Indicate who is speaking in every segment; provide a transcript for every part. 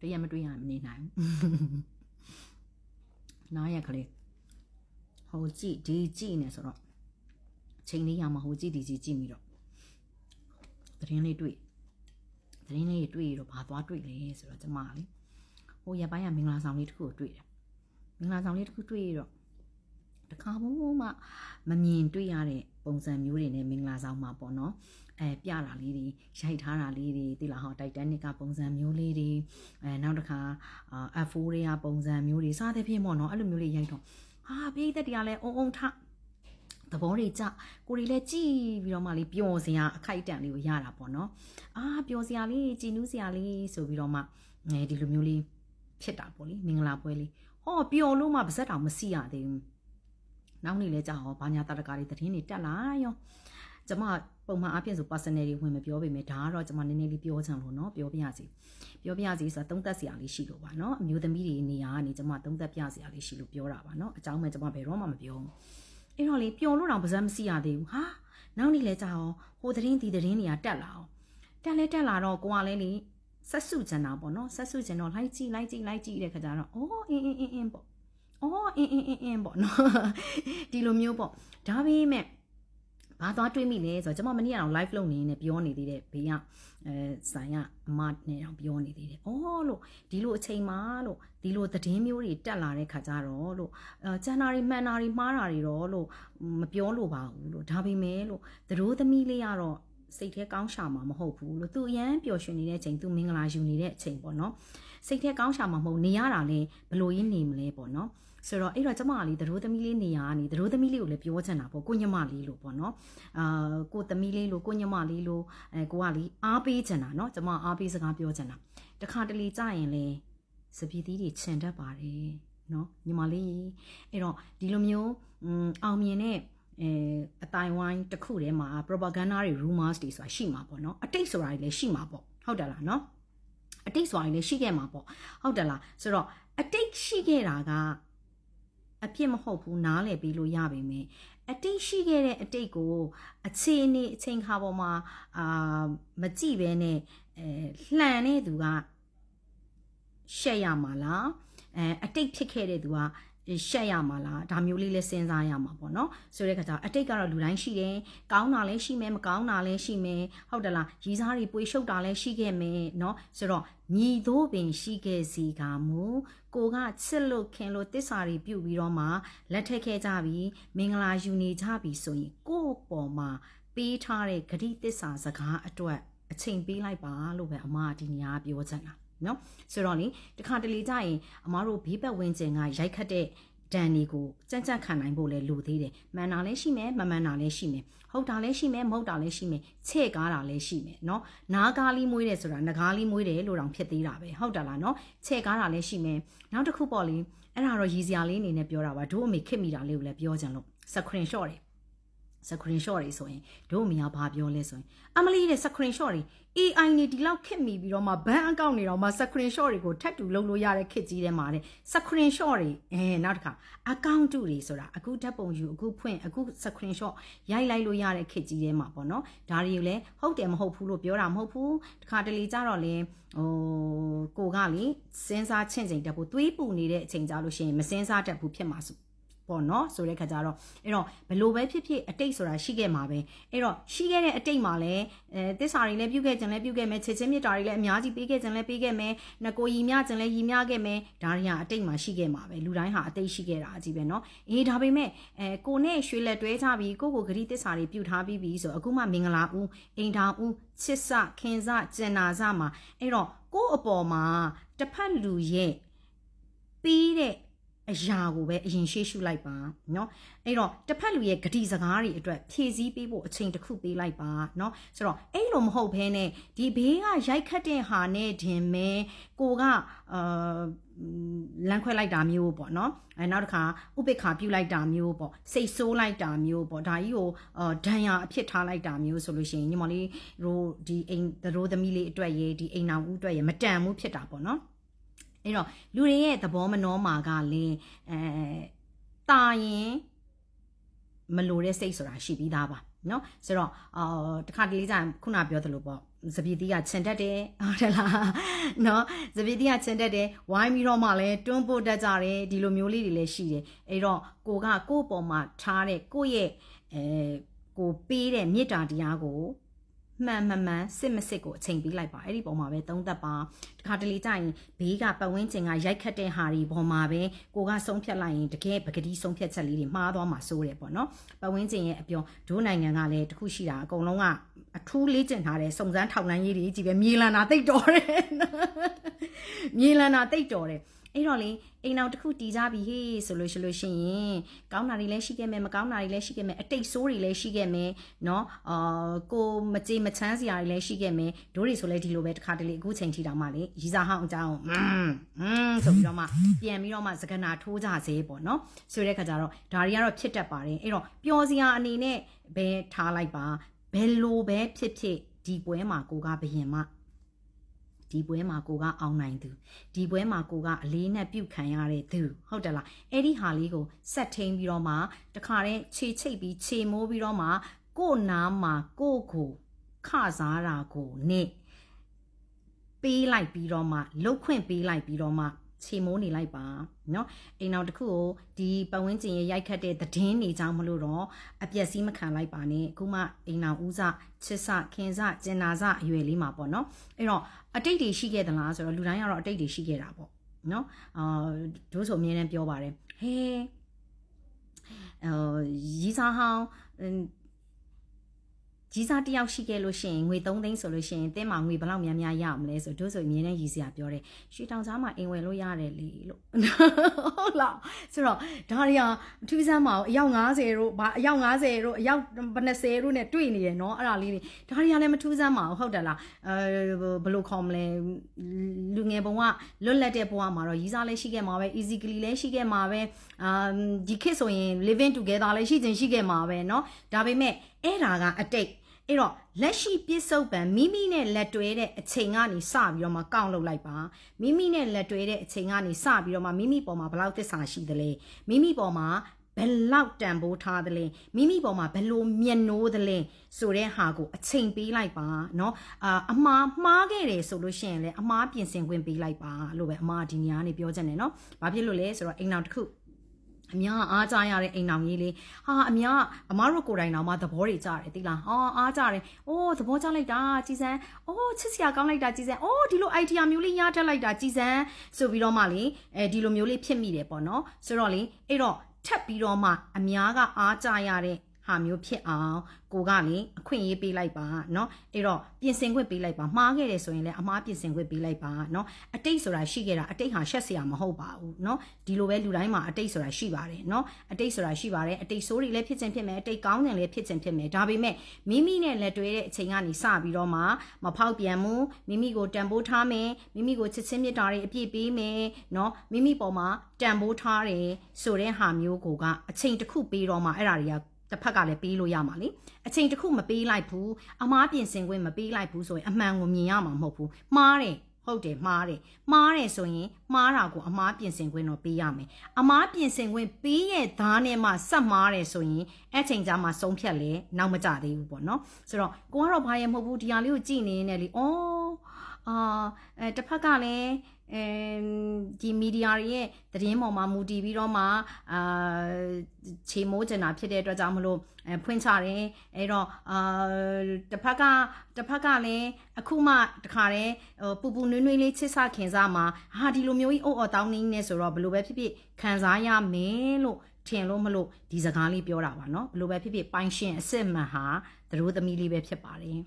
Speaker 1: တရက်မတွေ့ရမနေနိုင်ဘူးနားရက်ကလေးဟိုကြည့်ဒီကြည့်နေဆိုတော့ချိန်လေးရမှာဟိုကြည့်ဒီကြည့်ကြည့်ပြီးတော့သတင်းလေးတွေ့သတင်းလေးတွေ့တော့ဘာသွားတွေ့လဲဆိုတော့ကျမလေဟိုရပိုင်းကမင်္ဂလာဆောင်လေးတစ်ခုကိုတွေ့တယ်မင်္ဂလာဆောင်လေးတစ်ခုတွေ့ရတော့ တခါဘုံမှမမြင်တွေ့ရတဲ့ပုံစံမျိုးတွေနဲ့မင်္ဂလာဆောင်မှာပေါ့နော်အဲပြတာလေးတွေရိုက်ထားတာလေးတွေတိလာဟောတိုက်တန်နစ်ကပုံစံမျိုးလေးတွေအဲနောက်တစ်ခါအာ F4 တွေကပုံစံမျိုးတွေစသဖြင့်ပေါ့နော်အဲ့လိုမျိုးလေးရိုက်တော့ဟာပြိသက်တွေကလည်းအုံအုံထသဘောတွေကြကိုရီလည်းကြည်ပြီးတော့မှလေးပျော်စရာအခိုက်အတန့်လေးကိုရတာပေါ့နော်အာပျော်စရာလေးကြည်နူးစရာလေးဆိုပြီးတော့မှအဲဒီလိုမျိုးလေးဖြစ်တာပေါ့လေမင်္ဂလာပွဲလေးဟောပျော်လို့မှပါဇက်တောင်မစီရသေးဘူး နောက်နေ့လဲကြာဟောဘာညာတတကားတွေသတင်းတွေတက်လာရောကျမပုံမှန်အပြင်ဆို personal တွေဝင်မပြောပေမဲ့ဒါကတော့ကျမနည်းနည်းလေးပြောချင်လို့เนาะပြောပြရစီပြောပြရစီဆိုတာသုံးသက်စရာလေးရှိလို့ပါเนาะအမျိုးသမီးတွေနေရာကနေကျမသုံးသက်ပြစရာလေးရှိလို့ပြောတာပါเนาะအကြောင်းမဲ့ကျမဘယ်တော့မှမပြောဘူးအဲ့တော့လေပျော်လို့တော့ပါဇက်မစီရသေးဘူးဟာနောက်နေ့လဲကြာဟောဟိုသတင်းဒီသတင်းတွေကတက်လာအောင်တက်လဲတက်လာတော့ကိုကလည်းလေဆက်စုချင်တာပေါ့နော်ဆက်စုချင်တော့လိုက်ကြည့်လိုက်ကြည့်လိုက်ကြည့်တဲ့ခါကျတော့အော်အင်းအင်းအင်းအင်းပေါ့ အော်အင်းအင်းအင်းအင်းပေါ့နော်ဒီလိုမျိုးပေါ့ဒါပေမဲ့ဘာသွားတွေးမိလဲဆိုတော့ကျွန်မမနေ့ကတော့ live လုပ်နေနေပြောနေသေးတယ်ဘေးကအဲဆိုင်ကအမနဲ့တော့ပြောနေသေးတယ်။အော်လို့ဒီလိုအချိန်မှာလို့ဒီလိုသတင်းမျိုးတွေတက်လာတဲ့ခါကျတော့လို့အဲကျန်တာတွေမှန်တာတွေမှားတာတွေတော့လို့မပြောလို့ပါဘူးလို့ဒါပေမဲ့လို့သတို့သမီးလေးကတော့စိတ်ထဲကောင်းရှာမှာမဟုတ်ဘူးလို့သူအရန်ပျော်ရွှင်နေတဲ့အချိန်သူမင်္ဂလာယူနေတဲ့အချိန်ပေါ့နော်စိတ်ထဲကောင်းရှာမှာမဟုတ်နေရတာလဲဘလို့ရင်းနေမလဲပေါ့နော် ဆိုတော့အဲ့တော့ကျမကလေသတို့သမီးလေးနေရာကနေသတို့သမီးလေးကိုလည်းပြောချင်တာပေါ့ကိုညမလေးလို့ပေါ့နော်အာကိုသမီးလေးလို့ကိုညမလေးလို့အဲကိုကလေအားပေးချင်တာနော်ကျမအားပေးစကားပြောချင်တာတခါတလေကြာရင်လေစပီးသီးတွေခြင်တတ်ပါတယ်နော်ညီမလေးအဲ့တော့ဒီလိုမျိုးအောင်မြင်တဲ့အဲအတိုင်းဝိုင်းတစ်ခုထဲမှာ propaganda တွေ rumors တွေဆိုတာရှိမှာပေါ့နော်အတိတ်ဆိုတာတွေလည်းရှိမှာပေါ့ဟုတ်တယ်လားနော်အတိတ်ဆိုတာတွေလည်းရှိခဲ့မှာပေါ့ဟုတ်တယ်လားဆိုတော့အတိတ်ရှိခဲ့တာက အပြစ်မဟုတ်ဘူးနားလည်ပြီးလို့ရပါမယ်အတိတ်ရှိခဲ့တဲ့အတိတ်ကိုအခြေအနေအချိန်ခါပေါ်မှာအာမကြည့်ဘဲနဲ့အဲလှန်တဲ့သူကရှက်ရမှာလားအဲအတိတ်ဖြစ်ခဲ့တဲ့သူက ရှက်ရမှာလားဒါမျိုးလေးလဲစဉ်းစားရမှာပေါ့နော်ဆိုတဲ့ခါကျအတိတ်ကတော့လူတိုင်းရှိတယ်ကောင်းတာလည်းရှိမယ်မကောင်းတာလည်းရှိမယ်ဟုတ်တလားရီစားတွေပွေရှုပ်တာလည်းရှိခဲ့မယ်နော်ဆိုတော့မြည်သောပင်ရှိခဲ့စီကမူကိုကချစ်လို့ခင်လို့တစ္ဆာတွေပြုတ်ပြီးတော့မှလက်ထက်ခဲ့ကြပြီးမင်္ဂလာယူနေကြပြီဆိုရင်ကို့ပေါ်မှာပေးထားတဲ့ဂတိတစ္ဆာစကားအတွက်အချိန်ပေးလိုက်ပါလို့ပဲအမဒီနေရာပြောချင်တာ နော်ဆိုတော့လေတခါတလေကြာရင်အမားတို့ဘေးပတ်ဝန်းကျင်ကရိုက်ခတ်တဲ့ဒဏ်တွေကိုကြံ့ကြံ့ခံနိုင်ဖို့လဲလိုသေးတယ်မှန်တာလည်းရှိမယ်မမှန်တာလည်းရှိမယ်ဟုတ်တာလည်းရှိမယ်မဟုတ်တာလည်းရှိမယ်ချဲ့ကားတာလည်းရှိမယ်เนาะနားကားလေးမွေးတယ်ဆိုတာငကားလေးမွေးတယ်လို့တောင်ဖြစ်သေးတာပဲဟုတ်တယ်လားเนาะချဲ့ကားတာလည်းရှိမယ်နောက်တစ်ခုပေါ့လေအဲ့ဒါတော့ရည်စရာလေးအနေနဲ့ပြောတာပါတို့အမေခစ်မိတာလေးကိုလည်းပြောကြံလို့ screen shot တွေ screen shot တွေဆိုရင်တို့အမေကဘာပြောလဲဆိုရင်အမလီတဲ့ screen shot တွေ AI နေဒီလောက်ခက်မိပြီးတော့မှဘန်အကောင့်နေတော့မှ screen shot တွေကိုထပ်တူလုပ်လို့ရတဲ့ခက်ကြီးထဲမှာတဲ့ screen shot တွေအဲနောက်တစ်ခါ account တူတွေဆိုတာအခုဓာတ်ပုံယူအခုဖွင့်အခု screen shot ရိုက်လိုက်လို့ရတဲ့ခက်ကြီးထဲမှာပေါ့နော်ဒါတွေကိုလည်းဟုတ်တယ်မဟုတ်ဘူးလို့ပြောတာမဟုတ်ဘူးတခါတလေကြတော့လေဟိုကိုကလေစဉ်းစားချင့်ချိန်တက်ဖို့သွေးပူနေတဲ့အချိန်ကြလို့ရှိရင်မစဉ်းစားတတ်ဘူးဖြစ်မှာဆို ပေါ့နော်ဆိုတဲ့ခါကျတော့အဲ့တော့ဘလို့ပဲဖြစ်ဖြစ်အတိတ်ဆိုတာရှိခဲ့မှာပဲအဲ့တော့ရှိခဲ့တဲ့အတိတ်မှာလည်းအဲတစ္ဆာတွေလည်းပြုခဲ့ခြင်းလည်းပြုခဲ့မယ်ချစ်ချင်းမြတ်တာတွေလည်းအများကြီးပေးခဲ့ခြင်းလည်းပေးခဲ့မယ်ငကိုရီမြခြင်းလည်းရီမြခဲ့မယ်ဒါတွေဟာအတိတ်မှာရှိခဲ့မှာပဲလူတိုင်းဟာအတိတ်ရှိခဲ့တာအကြီးပဲနော်အေးဒါပေမဲ့အဲကိုနဲ့ရွှေလက်တွဲကြပြီးကိုကိုဂရီတစ္ဆာတွေပြုထားပြီးပြီဆိုအခုမှမင်္ဂလာဦးအိမ်ထောင်ဦးချစ်စခင်စကျင်နာစမှာအဲ့တော့ကို့အပေါ်မှာတစ်ဖက်လူရဲ့ပြီးတဲ့ အရာကိုပဲအရင်ရှေ့ရှုလိုက်ပါเนาะအဲ့တော့တစ်ဖက်လူရဲ့ဂတိစကားတွေအတွက်ဖြည့်ဆည်းပေးဖို့အချိန်တစ်ခုပေးလိုက်ပါเนาะဆိုတော့အဲ့လိုမဟုတ်ဘဲနဲ့ဒီဘေးကရိုက်ခတ်တဲ့ဟာနဲ့တင်မဲကိုကအာလမ်းခွဲလိုက်တာမျိုးပေါ့เนาะအဲနောက်တစ်ခါဥပိ္ပခာပြုတ်လိုက်တာမျိုးပေါ့စိတ်ဆိုးလိုက်တာမျိုးပေါ့ဒါကြီးကိုအာဒဏ်ရာအဖြစ်ထားလိုက်တာမျိုးဆိုလို့ရှိရင်ညီမလေးတို့ဒီအိမ်တို့သမီးလေးအတွက်ရေဒီအိမ်နောင်ဦးအတွက်ရေမတန်မှုဖြစ်တာပေါ့เนาะ အဲ့တော့လူတွေရဲ့သဘောမနှောမှာကလည်းအဲတာရင်မလိုတဲ့စိတ်ဆိုတာရှိပြီးသားပါနော်ဆိုတော့အာတခါတလေကြာခုနပြောသလိုပေါ့စပီတီးကချင်တက်တယ်ဟုတ်တယ်လားနော်စပီတီးကချင်တက်တယ်ဝိုင်းပြီးတော့မှလည်းတွန်းပို့တတ်ကြတယ်ဒီလိုမျိုးလေးတွေလည်းရှိတယ်အဲ့တော့ကိုကကိုယ့်ပေါ်မှာထားတဲ့ကိုယ့်ရဲ့အဲကိုပေးတဲ့မေတ္တာတရားကို မှန်မှန်မှန်စစ်မစစ်ကိုအချိန်ပေးလိုက်ပါအဲ့ဒီပုံမှာပဲသုံးသက်ပါတခါတလေကြာရင်ဘေးကပတ်ဝန်းကျင်ကရိုက်ခတ်တဲ့ဟာတွေပုံမှာပဲကိုကဆုံးဖြတ်လိုက်ရင်တကယ်ပကတိဆုံးဖြတ်ချက်လေးတွေမှားသွားမှာစိုးတယ်ပေါ့နော်ပတ်ဝန်းကျင်ရဲ့အပြောဒိုးနိုင်ငံကလည်းတခုရှိတာအကုန်လုံးကအထူးလေ့ကျင့်ထားတဲ့စုံစမ်းထောက်လှမ်းရေးတွေကြီးပဲမြေလန်တာတိတ်တော်တယ်မြေလန်တာတိတ်တော်တယ် အဲ့တော့လေအိမ်အောင်တစ်ခုတီးကြပြီဟေးဆိုလို့ရှိလို့ရှိရင်ကောင်းတာတွေလည်းရှိခဲ့မယ်မကောင်းတာတွေလည်းရှိခဲ့မယ်အတိတ်ဆိုးတွေလည်းရှိခဲ့မယ်เนาะအာကိုမကြေမချမ်းစရာတွေလည်းရှိခဲ့မယ်ဒိုးတွေဆိုလဲဒီလိုပဲတစ်ခါတလေအခုချိန်ထိတောင်မှလေရီစာဟောင်းအကြောင်းอืมอืมဆိုပြီးတော့မှပြန်ပြီးတော့မှစကနာထိုးကြစေပေါ့เนาะဆိုတဲ့ခါကျတော့ဒါတွေကတော့ဖြစ်တတ်ပါတယ်အဲ့တော့ပျော်စရာအနေနဲ့ဘယ်ထားလိုက်ပါဘယ်လိုပဲဖြစ်ဖြစ်ဒီပွဲမှာကိုကဘယင်မ ဒီပွဲမှာကိုကအောင်နိုင်သူဒီပွဲမှာကိုကအလေးနဲ့ပြုတ်ခံရတဲ့သူဟုတ်တယ်လားအဲ့ဒီဟာလေးကိုဆက်ထိန်ပြီးတော့မှတခါတည်းခြေချိတ်ပြီးခြေမိုးပြီးတော့မှကို့နားမှာကို့ကိုခစားတာကိုနဲ့ပေးလိုက်ပြီးတော့မှလှုပ်ခွင့်ပေးလိုက်ပြီးတော့မှ ခြေမိုးနေလိုက်ပါเนาะအိမ်အောင်တစ်ခုကိုဒီပတ်ဝန်းကျင်ရဲ့ရိုက်ခတ်တဲ့သတင်းတွေကြောင့်မလို့တော့အပျက်စီးမခံလိုက်ပါနဲ့အခုမှအိမ်အောင်ဦးစချစ်စခင်စကျင်နာစအရွယ်လေးမှာပေါ့เนาะအဲ့တော့အတိတ်တွေရှိခဲ့သလားဆိုတော့လူတိုင်းကတော့အတိတ်တွေရှိခဲ့တာပေါ့เนาะအာတို့ဆိုအမြဲတမ်းပြောပါတယ်ဟဲအာရီစာဟောင်း ကြီးစားတယောက်ရှိခဲ့လို့ရှိရင်ငွေ3သိန်းဆိုလို့ရှိရင်တင်းမှာငွေဘယ်လောက်များများရအောင်လဲဆိုတို့ဆိုအမြဲတမ်းရည်စရာပြောတယ်ရွှေတောင်ကြားမှာအိမ်ဝယ်လို့ရတယ်လေလို့ဟုတ်လားဆိုတော့ဒါတွေကထူးဆန်းမအောင်အယောက်90တို့ဗာအယောက်90တို့အယောက်20တို့ ਨੇ တွေ့နေတယ်เนาะအဲ့ဒါလေးတွေဒါတွေကလည်းမထူးဆန်းမအောင်ဟုတ်တယ်လားအဲဘယ်လိုခေါ်မလဲလူငယ်ဘုံကလွတ်လပ်တဲ့ဘဝမှာတော့ရည်စားလည်းရှိခဲ့မှာပဲ easily လည်းရှိခဲ့မှာပဲအာဒီခေတ်ဆိုရင် living together လည်းရှိခြင်းရှိခဲ့မှာပဲเนาะဒါပေမဲ့အဲ့ဒါကအတိတ် အဲ့တော့လက်ရှိပြစ္ဆုတ်ပံမိမိနဲ့လက်တွဲတဲ့အချိန်ကနေစပြီးတော့မှကောက်လုပ်လိုက်ပါမိမိနဲ့လက်တွဲတဲ့အချိန်ကနေစပြီးတော့မှမိမိပေါ်မှာဘယ်လောက်သစ္စာရှိသလဲမိမိပေါ်မှာဘယ်လောက်တန်ဖိုးထားသလဲမိမိပေါ်မှာဘယ်လိုမျက်နှိုးသလဲဆိုတဲ့ဟာကိုအချိန်ပေးလိုက်ပါเนาะအာအမားမှားခဲ့တယ်ဆိုလို့ရှိရင်လည်းအမားပြင်ဆင်ခွင့်ပေးလိုက်ပါလို့ပဲအမားဒီနေရာကနေပြောချင်တယ်เนาะဘာဖြစ်လို့လဲဆိုတော့အိမ်အောင်တစ်ခု အများအားကြရတဲ့အိမ်တော်ကြီးလေးဟာအများအမားတို့ကိုယ်တိုင်တော်မှသဘောတွေကြတယ်တိလားဟောအားကြတယ်အိုးသဘောကျလိုက်တာကြည်စမ်းအိုးချစ်စရာကောင်းလိုက်တာကြည်စမ်းအိုးဒီလို idea မျိုးလေးရထက်လိုက်တာကြည်စမ်းဆိုပြီးတော့မှလေအဲဒီလိုမျိုးလေးဖြစ်မိတယ်ပေါ့နော်ဆိုတော့လေအဲ့တော့ထပ်ပြီးတော့မှအများကအားကြရတဲ့ ဟာမျိုးဖြစ်အောင်ကိုကလေအခွင့်အရေးပေးလိုက်ပါเนาะအဲ့တော့ပြင်ဆင်ခွင့်ပေးလိုက်ပါမှားခဲ့တယ်ဆိုရင်လည်းအမှားပြင်ဆင်ခွင့်ပေးလိုက်ပါเนาะအတိတ်ဆိုတာရှိခဲ့တာအတိတ်ဟာရှက်စရာမဟုတ်ပါဘူးเนาะဒီလိုပဲလူတိုင်းမှာအတိတ်ဆိုတာရှိပါတယ်เนาะအတိတ်ဆိုတာရှိပါတယ်အတိတ်ဆိုးတွေလည်းဖြစ်ခြင်းဖြစ်မယ်အတိတ်ကောင်းတယ်လည်းဖြစ်ခြင်းဖြစ်မယ်ဒါပေမဲ့မိမိနဲ့လက်တွဲတဲ့အချိန်ကနေစပြီးတော့မှမဖောက်ပြန်မှုမိမိကိုတန်ဖိုးထားမယ်မိမိကိုချစ်ချင်းမြတ်တာတွေအပြည့်ပေးမယ်เนาะမိမိပေါ်မှာတန်ဖိုးထားတယ်ဆိုတဲ့ဟာမျိုးကိုကအချိန်တစ်ခုပေးတော့မှအဲ့ဒါတွေက တစ်ဖက်ကလည်းပေးလို့ရမှာလေအချိန်တစ်ခုမပေးလိုက်ဘူးအမားပြင်ဆင်ခွင့်မပေးလိုက်ဘူးဆိုရင်အမှန်ကိုမြင်ရမှာမဟုတ်ဘူးမှားတယ်ဟုတ်တယ်မှားတယ်မှားတယ်ဆိုရင်မှားတာကိုအမားပြင်ဆင်ခွင့်တော့ပေးရမယ်အမားပြင်ဆင်ခွင့်ပေးရဲ့သားနဲ့မှဆက်မှားတယ်ဆိုရင်အဲ့ချိန်ကျမှဆုံးဖြတ်လေနောက်မကြသေးဘူးပေါ့နော်ဆိုတော့ကိုကတော့ဘာရဲ့မဟုတ်ဘူးဒီဟာလေးကိုကြည်နေနေလေဩ အာအဲတစ်ဖက်ကလည်းအဲဒီမီဒီယာတွေရဲ့သတင်းပေါ်မှာမူတည်ပြီးတော့မှအာခြေမိုးကျင်တာဖြစ်တဲ့အတွက်ကြောင့်မလို့အဲဖွင့်ချတယ်အဲ့တော့အာတစ်ဖက်ကတစ်ဖက်ကလည်းအခုမှတခါတည်းဟိုပူပူနွေးနွေးလေးချစ်စခင်စားမှာဟာဒီလိုမျိုးကြီးအုပ်အော်တောင်းနေနေဆိုတော့ဘယ်လိုပဲဖြစ်ဖြစ်ခံစားရမယ်လို့ထင်လို့မလို့ဒီစကားလေးပြောတာပါเนาะဘယ်လိုပဲဖြစ်ဖြစ်ပိုင်ရှင်အစ်စ်မှန်ဟာသတို့သမီးလေးပဲဖြစ်ပါတယ်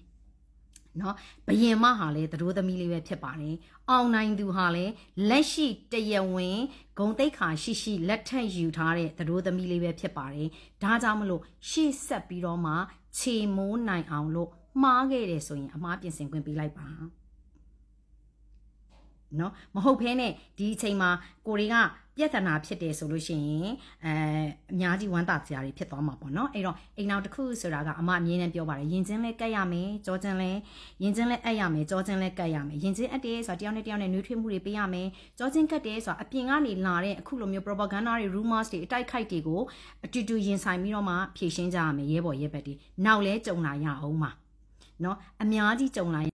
Speaker 1: နော်ဘယင်မဟာလည်းသတို့သမီးလေးပဲဖြစ်ပါတယ်အောင်နိုင်သူဟာလည်းလက်ရှိတရဝင်းဂုံတိတ်ခါရှိရှိလက်ထပ်ယူထားတဲ့သတို့သမီးလေးပဲဖြစ်ပါတယ်ဒါကြောင့်မလို့ရှေ့ဆက်ပြီးတော့မှခြေမိုးနိုင်အောင်လို့မှားခဲ့တယ်ဆိုရင်အမှားပြင်ဆင်ခွင့်ပေးလိုက်ပါနော်မဟုတ်ဖ ೇನೆ ဒီအချိန်မှာကိုတွေက ပြဿနာဖြစ်တယ်ဆိုလို့ရှိရင်အဲအများကြီးဝမ်းသာစရာတွေဖြစ်သွားမှာပေါ့နော်အဲ့တော့အိမ်နောက်တစ်ခုဆိုတာကအမအမြင်နဲ့ပြောပါတယ်ယင်ချင်းလဲကတ်ရမယ်ကြောချင်းလဲယင်ချင်းလဲအပ်ရမယ်ကြောချင်းလဲကတ်ရမယ်ယင်ချင်းအပ်တယ်ဆိုတာတယောက်နဲ့တယောက်နဲ့နှွေးထွေးမှုတွေပေးရမယ်ကြောချင်းကတ်တယ်ဆိုတာအပြင်ကနေလာတဲ့အခုလိုမျိုး propaganda တွေ rumors တွေအတိုက်ခိုက်တွေကိုအတူတူရင်ဆိုင်ပြီးတော့မှဖြည့်ရှင်းကြရမယ်ရဲဘော်ရဲဘက်တွေနောက်လဲကြုံလာရအောင်ပါနော်အများကြီးကြုံလာ